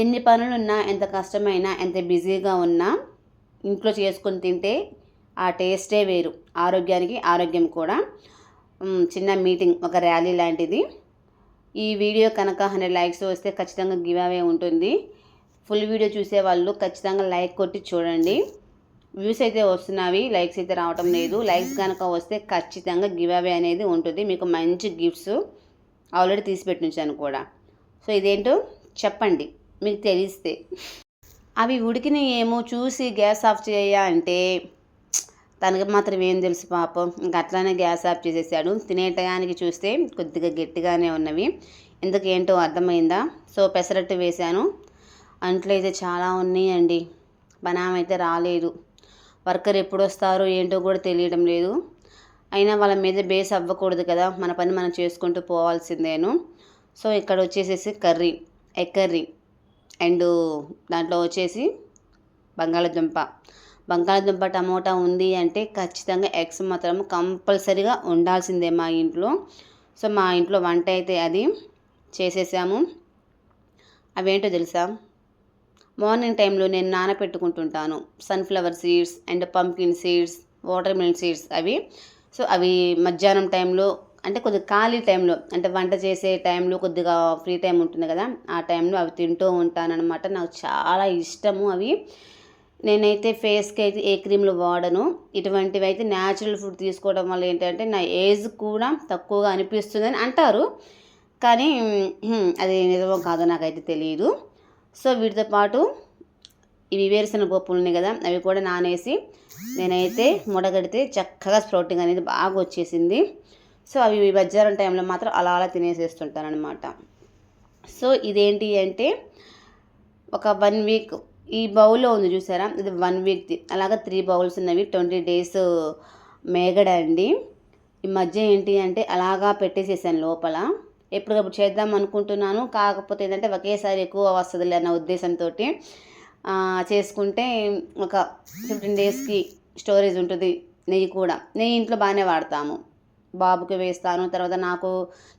ఎన్ని పనులున్నా ఎంత కష్టమైనా ఎంత బిజీగా ఉన్నా ఇంట్లో చేసుకొని తింటే ఆ టేస్టే వేరు. ఆరోగ్యానికి ఆరోగ్యం కూడా. చిన్న మీటింగ్ ఒక ర్యాలీ లాంటిది. ఈ వీడియో కనుక హండ్రెడ్ లైక్స్ వస్తే ఖచ్చితంగా గివ్ అవే ఉంటుంది. ఫుల్ వీడియో చూసే వాళ్ళు ఖచ్చితంగా లైక్ కొట్టి చూడండి. వ్యూస్ అయితే వస్తున్నవి లైక్స్ అయితే రావటం లేదు. లైక్స్ కనుక వస్తే ఖచ్చితంగా గివ్ అవే అనేది ఉంటుంది. మీకు మంచి గిఫ్ట్స్ ఆల్రెడీ తీసి పెట్టించాను కూడా. సో ఇదేంటో చెప్పండి. మీకు తెలిస్తే. అవి ఉడికిన ఏమో చూసి గ్యాస్ ఆఫ్ చేయ అంటే తనకి మాత్రం ఏం తెలుసు పాపం. ఇంకా అట్లానే గ్యాస్ ఆఫ్ చేసేసాడు. తినే టయానికి చూస్తే కొద్దిగా గట్టిగానే ఉన్నవి. ఎందుకు ఏంటో అర్థమైందా? సో పెసరట్టు వేశాను. అంట్లో అయితే చాలా ఉన్నాయండి. బనాం అయితే రాలేదు. వర్కర్ ఎప్పుడు వస్తారో ఏంటో కూడా తెలియడం లేదు. అయినా వాళ్ళ మీద బేస్ అవ్వకూడదు కదా. మన పని మనం చేసుకుంటూ పోవాల్సిందేను. సో ఇక్కడ వచ్చేసేసి కర్రీ. Egg curry. అండ్ దాంట్లో వచ్చేసి బంగాళదుంప. బంగాళదుంప టమోటా ఉంది అంటే ఖచ్చితంగా ఎగ్స్ మాత్రం కంపల్సరీగా ఉండాల్సిందే మా ఇంట్లో. సో మా ఇంట్లో వంట అయితే అది చేసేసాము. అవేంటో తెలుసా? మార్నింగ్ టైంలో నేను నానపెట్టుకుంటుంటాను. Sunflower seeds and pumpkin seeds watermelon seeds అవి. సో అవి మధ్యాహ్నం టైంలో అంటే కొద్దిగా ఖాళీ టైంలో అంటే వంట చేసే టైంలో కొద్దిగా ఫ్రీ టైం ఉంటుంది కదా ఆ టైంలో అవి తింటూ ఉంటానన్నమాట. నాకు చాలా ఇష్టము అవి. నేనైతే ఫేస్కి అయితే ఏ క్రీమ్లు వాడను. ఇటువంటివి అయితే న్యాచురల్ ఫుడ్ తీసుకోవడం వల్ల ఏంటంటే నా ఏజ్ కూడా తక్కువగా అనిపిస్తుందని అంటారు. కానీ అది నిజమో కాదో నాకైతే తెలియదు సో వీటితో పాటు ఇవి వేరుశనగ పప్పులు ఉన్నాయి కదా అవి కూడా నానేసి నేనైతే ముడగడితే చక్కగా స్ప్రౌటింగ్ అనేది బాగా వచ్చేసింది. సో అవి బజ్జారం టైంలో మాత్రం అలా అలా తినేసేస్తుంటాను అనమాట సో ఇదేంటి అంటే ఒక వన్ వీక్ ఈ బౌల్లో ఉంది చూసారా? ఇది వన్ వీక్ది అలాగా త్రీ బౌల్స్ ఉన్నవి ట్వంటీ డేస్ మేగడ అండి. ఈ మధ్య ఏంటి అంటే అలాగా పెట్టేసేసాను లోపల. ఎప్పటికప్పుడు చేద్దాం అనుకుంటున్నాను. కాకపోతే ఏంటంటే ఒకేసారి ఎక్కువ వస్తుంది అన్న ఉద్దేశంతో చేసుకుంటే ఒక ఫిఫ్టీన్ డేస్కి స్టోరేజ్ ఉంటుంది నెయ్యి కూడా. నెయ్యి ఇంట్లో బాగానే వాడతాము. బాబుకి వేస్తాను తర్వాత నాకు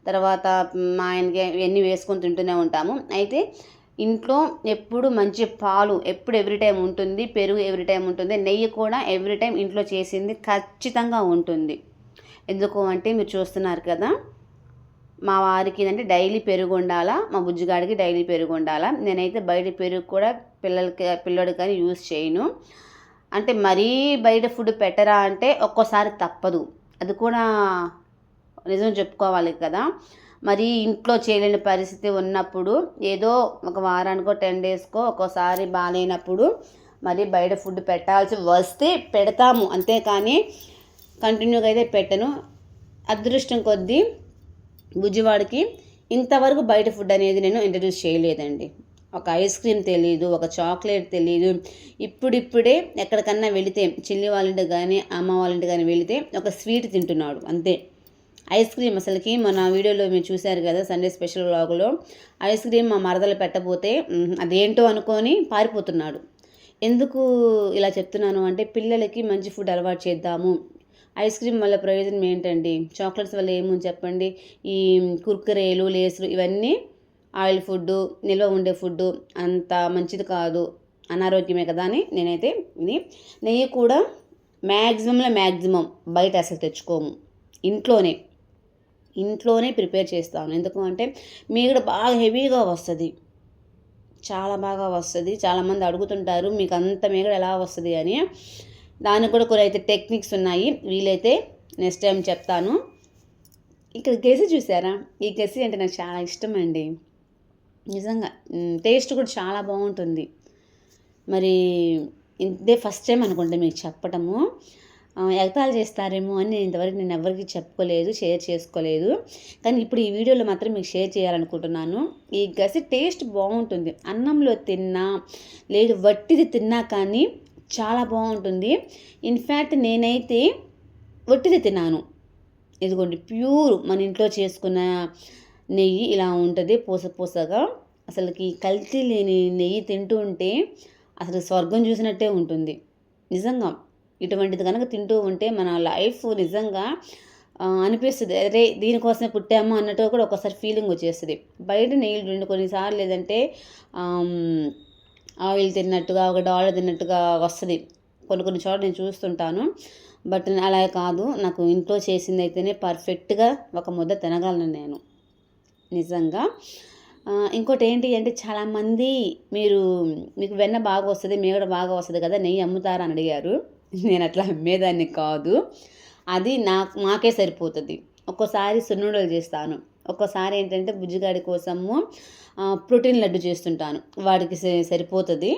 తర్వాత మా ఆయనకి ఇవన్నీ వేసుకొని తింటూనే ఉంటాము. అయితే ఇంట్లో ఎప్పుడు మంచి పాలు ఎప్పుడు ఎవ్రీ టైం ఉంటుంది పెరుగు ఎవ్రీ టైం ఉంటుంది నెయ్యి కూడా ఎవ్రీ టైం ఇంట్లో చేసింది ఖచ్చితంగా ఉంటుంది. ఎందుకు అంటే మీరు చూస్తున్నారు కదా మా వారికి అంటే డైలీ పెరుగు ఉండాలా మా బుజ్జిగాడికి డైలీ పెరుగు ఉండాలా నేనైతే బయట పెరుగు కూడా పిల్లలకి పిల్లడికి కానీ యూజ్ చేయను. అంటే మరీ బయట ఫుడ్ పెట్టరా అంటే ఒక్కోసారి తప్పదు. అది కూడా నిజం చెప్పుకోవాలి కదా. మరి ఇంట్లో చేయలేని పరిస్థితి ఉన్నప్పుడు ఏదో ఒక వారానికో టెన్ డేస్కో ఒక్కోసారి బాగాలేనప్పుడు మరి బయట ఫుడ్ పెట్టాల్సి వస్తే పెడతాము. అంతేకాని కంటిన్యూగా అయితే పెట్టను. అదృష్టం కొద్దీ బుజ్జివాడికి ఇంతవరకు బయట ఫుడ్ అనేది నేను ఇంట్రడ్యూస్ చేయలేదండి. ఒక ఐస్ క్రీమ్ తెలియదు ఒక చాక్లెట్ తెలియదు ఇప్పుడిప్పుడే ఎక్కడికన్నా వెళితే చెల్లి వాళ్ళ కానీ అమ్మ వాళ్ళ కానీ వెళితే ఒక స్వీట్ తింటున్నాడు అంతే. ఐస్ క్రీమ్ అసలుకి మన వీడియోలో మీరు చూశారు కదా సండే స్పెషల్ వ్లాగ్లో. ఐస్ క్రీమ్ మా మరదలు పెట్టబోతే అదేంటో అనుకొని పారిపోతున్నాడు. ఎందుకు ఇలా చెప్తున్నాను అంటే పిల్లలకి మంచి ఫుడ్ అలవాటు చేద్దాము. ఐస్ క్రీమ్ వల్ల ప్రయోజనం ఏంటండి? చాక్లెట్స్ వల్ల ఏముంది చెప్పండి? ఈ కుర్కురేలు లేసులు ఇవన్నీ ఆయిల్ ఫుడ్ నిల్వ ఉండే ఫుడ్ అంత మంచిది కాదు. అనారోగ్యమే కదా అని నేనైతే ఇది నెయ్యి కూడా మ్యాక్సిమంలో మ్యాక్సిమం బయట అసలు తెచ్చుకోము. ఇంట్లోనే ఇంట్లోనే ప్రిపేర్ చేస్తాను. ఎందుకు అంటే మీగడ బాగా హెవీగా వస్తుంది. చాలా బాగా వస్తుంది. చాలామంది అడుగుతుంటారు మీకు అంత మీగడ ఎలా వస్తుంది? అని. దానికి కూడా కొన్ని అయితే టెక్నిక్స్ ఉన్నాయి. వీలైతే నెక్స్ట్ టైం చెప్తాను. ఇక్కడ గెసి చూసారా? ఈ గెసి అంటే నాకు చాలా ఇష్టం అండి. నిజంగా. టేస్ట్ కూడా చాలా బాగుంటుంది. మరి ఇదే ఫస్ట్ టైం అనుకుంటా మీకు చెప్పటము. ఎగతాలు చేస్తారేమో అని నేను ఇంతవరకు నేను ఎవరికి చెప్పుకోలేదు షేర్ చేసుకోలేదు. కానీ ఇప్పుడు ఈ వీడియోలో మాత్రం మీకు షేర్ చేయాలనుకుంటున్నాను. ఈ గసి టేస్ట్ బాగుంటుంది. అన్నంలో తిన్నా లేదు వట్టిది తిన్నా కానీ చాలా బాగుంటుంది. ఇన్ఫ్యాక్ట్ నేనైతే వట్టిది తిన్నాను. ఇదిగోండి ప్యూర్ మన ఇంట్లో చేసుకున్న నెయ్యి ఇలా ఉంటుంది పూస పూసగా. అసలుకి కల్తీ లేని నెయ్యి తింటూ ఉంటే అసలు స్వర్గం చూసినట్టే ఉంటుంది. నిజంగా. ఇటువంటిది కనుక తింటూ ఉంటే మన లైఫ్ నిజంగా అనిపిస్తుంది. అరే దీనికోసమే పుట్టాము అన్నట్టు కూడా ఒకసారి ఫీలింగ్ వచ్చేస్తుంది. బయట నెయ్యిలు రెండు కొన్నిసార్లు లేదంటే ఆయిల్ తిన్నట్టుగా ఒక డాలర్ తిన్నట్టుగా వస్తుంది. కొన్ని కొన్ని చోట్ల నేను చూస్తుంటాను. బట్ అలా కాదు. నాకు ఇంట్లో చేసింది అయితేనే పర్ఫెక్ట్గా ఒక ముద్ద తినగలను నేను. నిజంగా. ఇంకోటి ఏంటి అంటే చాలామంది మీరు మీకు వెన్న బాగా వస్తుంది మీ కూడా బాగా వస్తుంది కదా నెయ్యి అమ్ముతారా అని అడిగారు. నేను అట్లా అమ్మేదాన్ని కాదు. అది నాకు మాకే సరిపోతుంది. ఒక్కోసారి సున్నుండలు చేస్తాను. ఒక్కోసారి ఏంటంటే బుజ్జిగాడి కోసము ప్రోటీన్ లడ్డు చేస్తుంటాను. వాడికి సరిపోతుంది.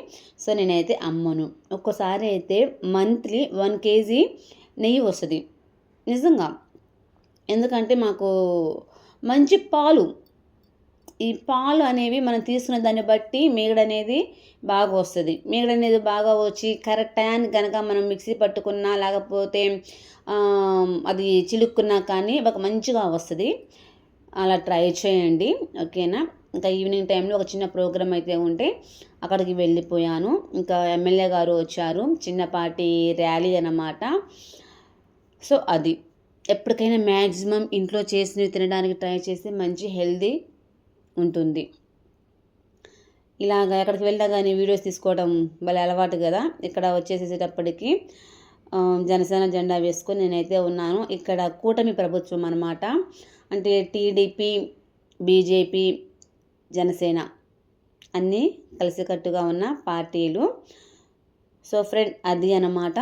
సో నేనైతే అమ్మను. ఒక్కోసారి అయితే మంత్లీ వన్ కేజీ నెయ్యి వస్తుంది. నిజంగా. ఎందుకంటే మాకు మంచి పాలు ఈ పాలు అనేవి మనం తీసుకున్న దాన్ని బట్టి మీగడ అనేది బాగా వస్తుంది. మీగడ అనేది బాగా వచ్చి కరెక్ట్ టైంకి కనుక మనం మిక్సీ పట్టుకున్నా లేకపోతే అది చిలుక్కున్నా కానీ ఒక మంచిగా వస్తుంది. అలా ట్రై చేయండి. ఓకేనా? ఇంకా ఈవినింగ్ టైంలో ఒక చిన్న ప్రోగ్రామ్ అయితే ఉంటే అక్కడికి వెళ్ళిపోయాను. ఇంకా ఎమ్మెల్యే గారు వచ్చారు. చిన్నపాటి ర్యాలీ అన్నమాట. సో అది. ఎప్పటికైనా మ్యాక్సిమం ఇంట్లో చేసినవి తినడానికి ట్రై చేసి మంచి హెల్దీ ఉంటుంది. ఇలాగ ఎక్కడికి వెళ్ళినా కానీ వీడియోస్ తీసుకోవడం భలే అలవాటు కదా. ఇక్కడ వచ్చేసేటప్పటికి జనసేన జెండా వేసుకొని నేనైతే ఉన్నాను. ఇక్కడ కూటమి ప్రభుత్వం అన్నమాట. అంటే టీడీపీ బీజేపీ జనసేన అన్నీ కలిసికట్టుగా ఉన్న పార్టీలు. సో ఫ్రెండ్ అది అన్నమాట.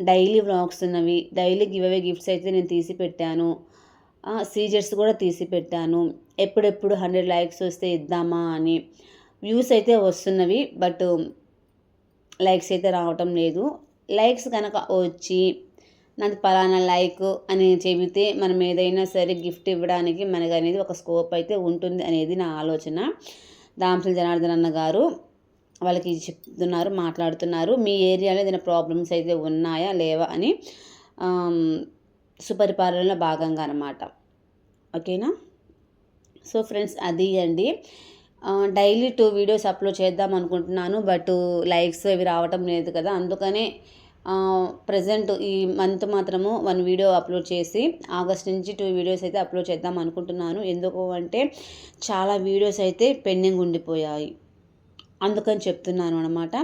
డైలీ వ్లాగ్స్ ఉన్నవి. డైలీ గివ్ అవే గిఫ్ట్స్ అయితే నేను తీసి పెట్టాను. సీజర్స్ కూడా తీసి పెట్టాను ఎప్పుడెప్పుడు హండ్రెడ్ లైక్స్ వస్తే ఇద్దామా అని వ్యూస్ అయితే వస్తున్నవి బట్ లైక్స్ అయితే రావటం లేదు. లైక్స్ కనుక వచ్చి నాది పలానా లైక్ అని చెబితే మనం ఏదైనా సరే గిఫ్ట్ ఇవ్వడానికి మనకు అనేది ఒక స్కోప్ అయితే ఉంటుంది అనేది నా ఆలోచన. దాంసల జనార్దన్ అన్న గారు వాళ్ళకి చెప్తున్నారు మాట్లాడుతున్నారు. మీ ఏరియాలో ఏదైనా ప్రాబ్లమ్స్ అయితే ఉన్నాయా లేవా అని సుపరిపాలనలో భాగంగా అనమాట ఓకేనా? సో ఫ్రెండ్స్ అది అండి. డైలీ టూ వీడియోస్ అప్లోడ్ చేద్దాం అనుకుంటున్నాను బట్ లైక్స్ అవి రావటం లేదు కదా. అందుకనే ప్రజెంట్ ఈ మంత్ మాత్రము వన్ వీడియో అప్లోడ్ చేసి ఆగస్ట్ నుంచి టూ వీడియోస్ అయితే అప్లోడ్ చేద్దాం అనుకుంటున్నాను. ఎందుకు అంటే చాలా వీడియోస్ అయితే పెండింగ్ ఉండిపోయాయి. అందుకని చెప్తున్నాను అనమాట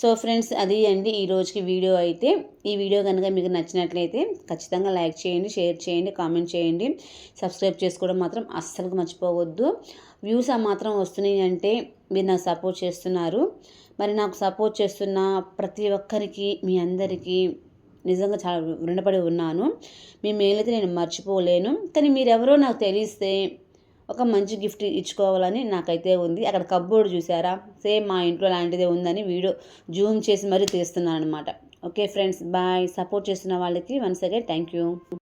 సో ఫ్రెండ్స్ అది అండి ఈ రోజుకి వీడియో అయితే. ఈ వీడియో కనుక మీకు నచ్చినట్లయితే ఖచ్చితంగా లైక్ చేయండి షేర్ చేయండి కామెంట్ చేయండి. సబ్స్క్రైబ్ చేసుకోవడం మాత్రం అస్సలు మర్చిపోవద్దు. వ్యూస్ ఆ మాత్రం వస్తున్నాయి అంటే మీరు నాకు సపోర్ట్ చేస్తున్నారు. మరి నాకు సపోర్ట్ చేస్తున్న ప్రతి ఒక్కరికి మీ అందరికీ నిజంగా చాలా రుణపడి ఉన్నాను. మీ మేలైతే నేను మర్చిపోలేను. కానీ మీరెవరో నాకు తెలిస్తే ఒక మంచి గిఫ్ట్ ఇచ్చుకోవాలని నాకైతే ఉంది. అక్కడ కబ్బోర్డ్ చూసారా? సేమ్ మా ఇంట్లో లాంటిదే ఉందని వీడియో జూమ్ చేసి మరీ తీస్తున్నాను అనమాట ఓకే ఫ్రెండ్స్ బాయ్. సపోర్ట్ చేస్తున్న వాళ్ళకి వన్స్ అగైన్ థ్యాంక్ యూ